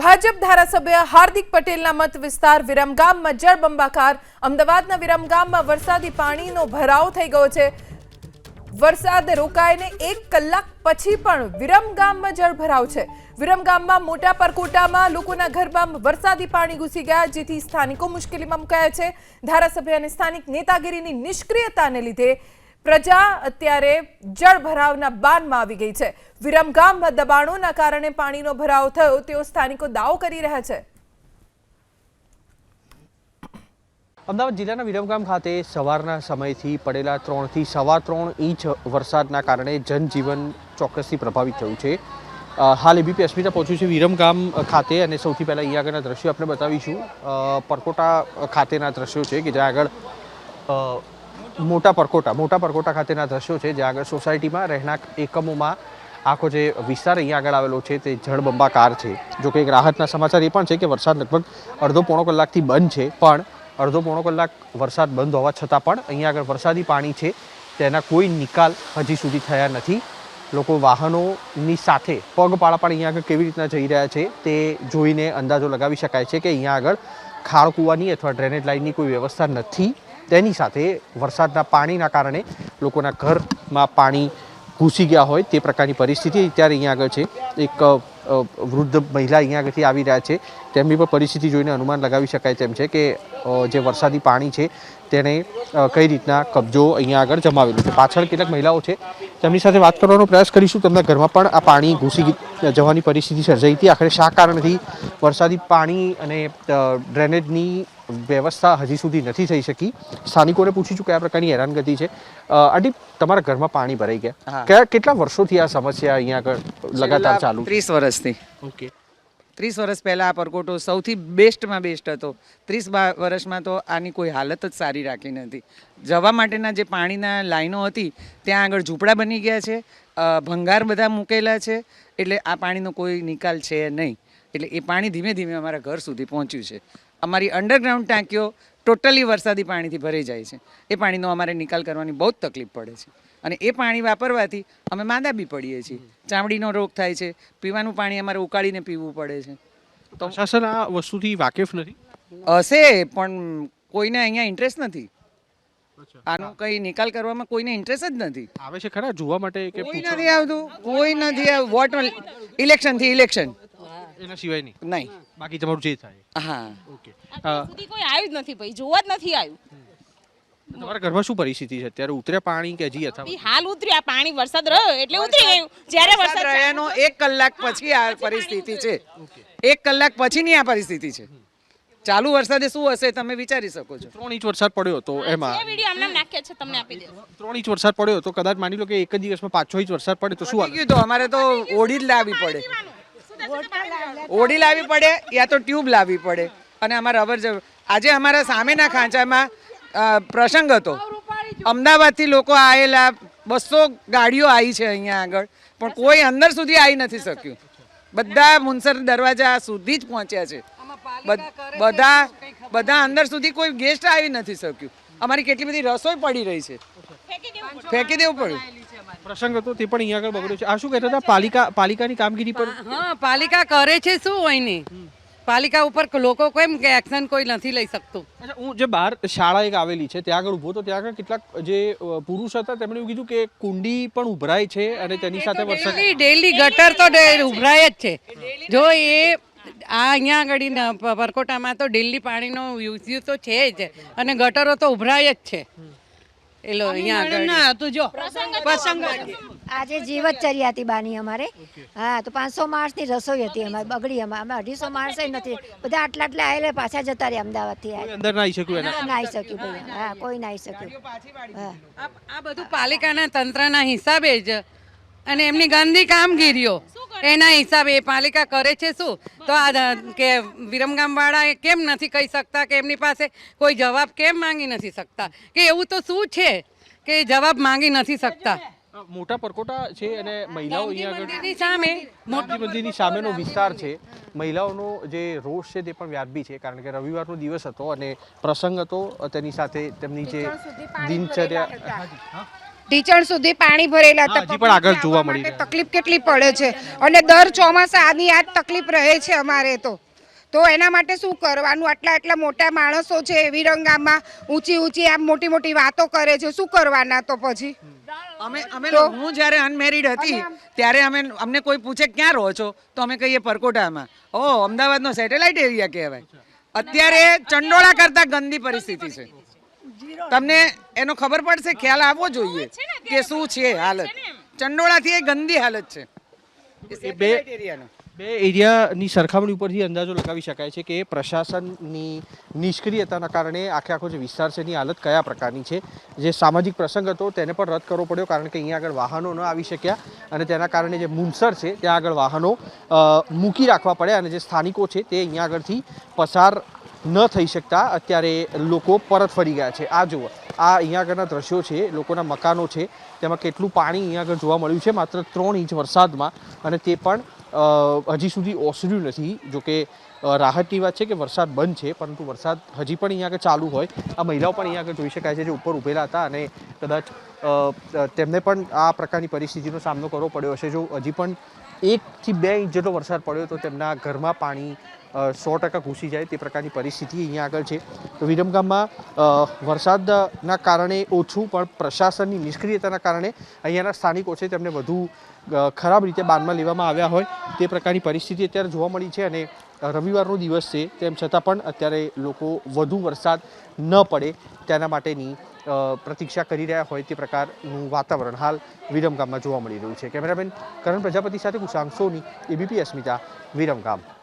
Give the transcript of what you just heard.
ભાજપ ધારાસભ્ય હાર્દિક પટેલના મત વિસ્તાર વિરમગામમાં જળબંબાકાર અમદાવાદના વિરમગામમાં વરસાદી પાણીનો ભરાવ થઈ ગયો છે. વરસાદ રોકાઈને એક કલાક પછી પણ વિરમગામમાં જળભરાવ છે. વિરમગામમાં મોટા પરકોટામાં લોકોના ઘરમાં વરસાદી પાણી ઘૂસી ગયા, જેથી સ્થાનિકો મુશ્કેલીમાં મુકાયા છે. ધારાસભ્ય અને સ્થાનિક નેતાગીરીની નિષ્ક્રિયતાને લીધે પ્રજા અત્યારે જળ ભરાવના બાનમાં આવી ગઈ છે. વિરમગામમાં દબાણોના કારણે પાણીનો ભરાવ થયો. તેઓ સ્થાનિકો દાવો કરી રહ્યા છે. અમદાવાદ જિલ્લાના વિરમગામ ખાતે સવારના સમયથી પડેલા ત્રણથી સવા ત્રણ ઇંચ વરસાદના કારણે જનજીવન ચોક્કસથી પ્રભાવિત થયું છે. હાલ એબીપી અસ્મિતા પહોંચ્યું છે વિરમગામ ખાતે અને સૌથી પહેલાં અહીંયા આગળના દ્રશ્યો આપણે બતાવીશું. પરકોટા ખાતેના દ્રશ્યો છે કે જ્યાં આગળ મોટા પરકોટા મોટા પરકોટા ખાતેના દ્રશ્યો છે જ્યાં આગળ સોસાયટીમાં રહેણાંક એકમોમાં આખો જે વિસ્તાર અહીંયા આગળ આવેલો છે, તે જળબંબાકાર છે. જો કે એક રાહતના સમાચાર એ પણ છે કે વરસાદ લગભગ અડધો પોણો કલાકથી બંધ છે, પણ અડધો પોણો કલાક વરસાદ બંધ હોવા છતાં પણ અહીંયા આગળ વરસાદી પાણી છે, તેના કોઈ નિકાલ હજી સુધી થયા નથી. લોકો વાહનોની સાથે પગપાળા પણ અહીંયા આગળ કેવી રીતના જઈ રહ્યા છે, તે જોઈને અંદાજો લગાવી શકાય છે કે અહીંયા આગળ ખાળ કૂવાની અથવા ડ્રેનેજ લાઇનની કોઈ વ્યવસ્થા નથી. તેની સાથે વરસાદના પાણીના કારણે લોકોના ઘરમાં પાણી ઘૂસી ગયા હોય તે પ્રકારની પરિસ્થિતિ અત્યારે અહીંયા આગળ છે. એક વૃદ્ધ મહિલા અહીંયા આગળથી આવી રહ્યા છે. તેમની પણ પરિસ્થિતિ જોઈને અનુમાન લગાવી શકાય તેમ છે કે જે વરસાદી પાણી છે તેને કઈ રીતના કબજો અહીંયા આગળ જમાવેલો છે. પાછળ કેટલાક મહિલાઓ છે. તેમની સાથે વાત કરવાનો પ્રયાસ કરીશું. તેમના ઘરમાં પણ આ પાણી ઘૂસી જવાની પરિસ્થિતિ સર્જાઈ હતી. આખરે શા કારણથી વરસાદી પાણી અને ડ્રેનેજની વ્યવસ્થા હજી સુધી નથી થઈ શકી? સ્થાનિકોને પૂછીશું કયા પ્રકારની હેરાનગતિ છે. આડી તમારા ઘરમાં પાણી ભરાઈ ગયા. કયા કેટલા વર્ષોથી આ સમસ્યા અહીંયા આગળ લગાતાર ચાલુ ત્રીસ વર્ષથી. ઓકે. ત્રીસ વર્ષ પહેલાં આ પરકોટો સૌથી બેસ્ટમાં બેસ્ટ હતો. ત્રીસ વર્ષમાં તો આની કોઈ હાલત જ સારી રાખી નથી. જવા માટેના જે પાણીના લાઈનો હતી ત્યાં આગળ ઝૂંપડા બની ગયા છે ભંગાર બધા મૂકેલા છે એટલે આ પાણીનો કોઈ નિકાલ છે નહીં. એટલે એ પાણી ધીમે ધીમે અમારા ઘર સુધી પહોંચ્યું છે. અમારી અંડરગ્રાઉન્ડ ટાંકીઓ ટોટલી વરસાદી પાણીથી ભરાઈ જાય છે. એ પાણીનો અમારે નિકાલ કરવાની બહુ જ તકલીફ પડે છે. અને એ પાણી વાપરવાથી અમે માંદા બી પડીએ છીએ. ચામડીનો રોગ થાય છે. પીવાનું પાણી અમારે ઉકાળીને પીવું પડે છે. તો પ્રશાસન આ વસ્તુથી વાકેફ નથી? હશે પણ કોઈને અહીંયા ઇન્ટરેસ્ટ નથી. આનો કઈ નિકાલ કરવામાં કોઈને ઇન્ટરેસ્ટ જ નથી. આવે છે ખરા જોવા માટે કે કોઈ નથી આવતું. કોઈ નથી આવ- વોટ ઇલેક્શનથી ઇલેક્શન એના સિવાય નહીં. નહીં બાકી તમારું જે થાય. હા. ઓકે સુધી કોઈ આવ્યું જ નથી ભાઈ. જોવા જ નથી આવ્યું. તમારા ઘરમાં શું પરિસ્થિતિ છે? અત્યારે ઉતરે પાણી કે હજી અથવા હાલ ઉતર્યા પાણી વરસાદ રહ્યો એટલે ઉતરી ગયું. જ્યારે વરસાદ રહ્યાનો એક કલાક પછી આ પરિસ્થિતિ છે. એક કલાક પછીની આ પરિસ્થિતિ છે. ચાલુ વરસાદે શું હશે તમે વિચારી શકો છો. ત્રણ ઇંચ વરસાદ પડ્યો તો એમાં. વીડિયો આમને નાખ્યો છે તમને આપી દે ત્રણ ઇંચ વરસાદ પડ્યો તો કદાચ માની લો કે એક જ દિવસમાં પાંચ છ ઇંચ વરસાદ પડે તો શું આવી ગયું તો અમારે તો ઓડી જ લાવવી પડે. ઓડી લાવવી પડે યા તો ટ્યુબ લાવવી પડે. અને અમારે અવર જવર આજે અમારા સામેના ખાંચામાં પ્રસંગ હતો. અમદાવાદથી લોકો આવેલા બસો ગાડીઓ આવી છે અહીંયા આગળ. પણ કોઈ અંદર સુધી આવી નથી શક્યું. બધા મુનસર દરવાજા સુધી જ પહોંચ્યા છે. બધ- બધા બધા અંદર સુધી કોઈ ગેસ્ટ આવી નથી શક્યું. અમારી કેટલી બધી રસોઈ પડી રહી છે. ફેંકી દેવું પડ્યું. પ્રસંગ હતો તે પણ અહીંયા આગળ બગડ્યો છે. આ શું કહેતા હતા? પાલિકા પાલિકાની કામગીરી પર હા પાલિકા કરે છે શું હોય ને? પાલિકા ઉપર લોકો કેમ કે એક્શન કોઈ નથી લઈ શકતું? અચ્છા હું જે બહાર શાળા એક આવેલી છે ત્યાં આગળ ઊભો તો ત્યાં આગળ કેટલાક જે પુરુષ હતા તેમણે એવું કીધું કે કુંડી પણ ઉભરાય છે અને તેની સાથે વરસાદ ડેલી ગટર તો ઉભરાય જ છે. જો એ આ અહીંયા આગળ પરકોટામાં તો ડેલી પાણીનો યુઝ તો છે જ અને ગટરો તો ઉભરાય જ છે. એલો અહીંયા આગળ. આજે જીવતચર્યા હતી બાની અમારે. હા તો પાંચસો માણસની રસોઈ હતી અમારે બગડી અમારે અમે અઢીસો માણસ નથી. બધા આટલા આટલા આવેલા પાછા જતા રહ્યા અમદાવાદથી અંદર નાઈ શક્યું નાઈ શક્યું ભાઈ હા કોઈ નાઈ શક્યું. હા. આ આ બધું પાલિકાના તંત્રના હિસાબે જ. અને એમની ગંદી કામગીરીઓ. એના હિસાબે એ પાલિકા કરે છે શું? તો આ કે વિરમગામવાળા એ કેમ નથી કહી શકતા કે એમની પાસે કોઈ જવાબ કેમ માંગી નથી શકતા? કે એવું તો શું છે કે જવાબ માંગી નથી શકતા? મોટા પરકોટા છે અને મહિલાઓ અહીંયા આગળ સામે. મોટી મંદિરની સામેનો વિસ્તાર છે. મહિલાઓનો જે રોષ છે તે પણ વ્યાજબી છે કારણ કે રવિવારનો દિવસ હતો અને પ્રસંગ હતો તેની સાથે તેમની જે દિનચર્યા ઢીચણ સુધી પાણી ભરેલા હતા. પણ આગળ જોવા મળી તકલીફ કેટલી પડે છે? અને દર ચોમાસા આની આ તકલીફ રહે છે અમારે તો. તો એના માટે શું કરવાનું? આટલા આટલા મોટા માણસો છે વિરંગામાં ઊંચી ઊંચી આમ મોટી મોટી વાતો કરે છે. શું કરવાના તો પછી? અમે અમે હું જ્યારે અનમેરિડ હતી ત્યારે અમે અમને કોઈ પૂછે ક્યાં રહો છો તો અમે કહીએ પરકોટામાં. ઓ અમદાવાદનો સેટેલાઇટ એરિયા કહેવાય. અત્યારે ચંડોળા કરતા ગંદી પરિસ્થિતિ છે. તમને એનો ખબર પડશે ખ્યાલ આવવો જોઈએ કે શું છે હાલત. ચંડોળાથી એ ગંદી હાલત છે. એ satellite એરિયાનો બે એરિયાની સરખામણી ઉપરથી અંદાજો લગાવી શકાય છે કે પ્રશાસનની નિષ્ક્રિયતાના કારણે આખે આખો જે વિસ્તાર છે એની હાલત કયા પ્રકારની છે? જે સામાજિક પ્રસંગ હતો તેને પણ રદ કરવો પડ્યો કારણ કે અહીંયા આગળ વાહનો ન આવી શક્યા અને તેના કારણે જે મુનસર છે ત્યાં આગળ વાહનો મૂકી રાખવા પડ્યા અને જે સ્થાનિકો છે તે અહીંયા આગળથી પસાર ન થઈ શકતા અત્યારે લોકો પરત ફરી ગયા છે. આ જુઓ, આ અહીંયા આગળના દ્રશ્યો છે, લોકોના મકાનો છે, તેમાં કેટલું પાણી અહીંયા આગળ જોવા મળ્યું છે, માત્ર ત્રણ ઇંચ વરસાદમાં અને તે પણ હજી સુધી ઓસર્યું નથી જોકે રાહતની વાત છે કે વરસાદ બંધ છે, પરંતુ વરસાદ હજી પણ અહીંયા આગળ ચાલુ હોય. આ મહિલાઓ પણ અહીંયા આગળ જોઈ શકાય છે, જે ઉપર ઉભેલા હતા અને કદાચ તેમને પણ આ પ્રકારની પરિસ્થિતિનો સામનો કરવો પડ્યો હશે. જો હજી પણ એકથી બે ઇંચ જેટલો વરસાદ પડ્યો તો તેમના ઘરમાં પાણી સો ટકા ઘૂસી જાય તે પ્રકારની પરિસ્થિતિ અહીંયા આગળ છે. તો વિરમગામમાં વરસાદના કારણે ઓછું પણ પ્રશાસનની નિષ્ક્રિયતાના કારણે અહીંયાના સ્થાનિકો છે તેમને વધુ ખરાબ રીતે બાનમાં લેવામાં આવ્યા હોય તે પ્રકારની પરિસ્થિતિ અત્યારે જોવા મળી છે અને રવિવારનો દિવસ છે, તેમ છતાં પણ અત્યારે લોકો વધુ વરસાદ ન પડે તેના માટેની પ્રતીક્ષા કરી રહ્યા હોય તે પ્રકારનું વાતાવરણ હાલ વિરમગામમાં જોવા મળી રહ્યું છે. કેમેરામેન કરણ પ્રજાપતિ સાથે કુશાંક સોની, એબીપી અસ્મિતા, વિરમગામ.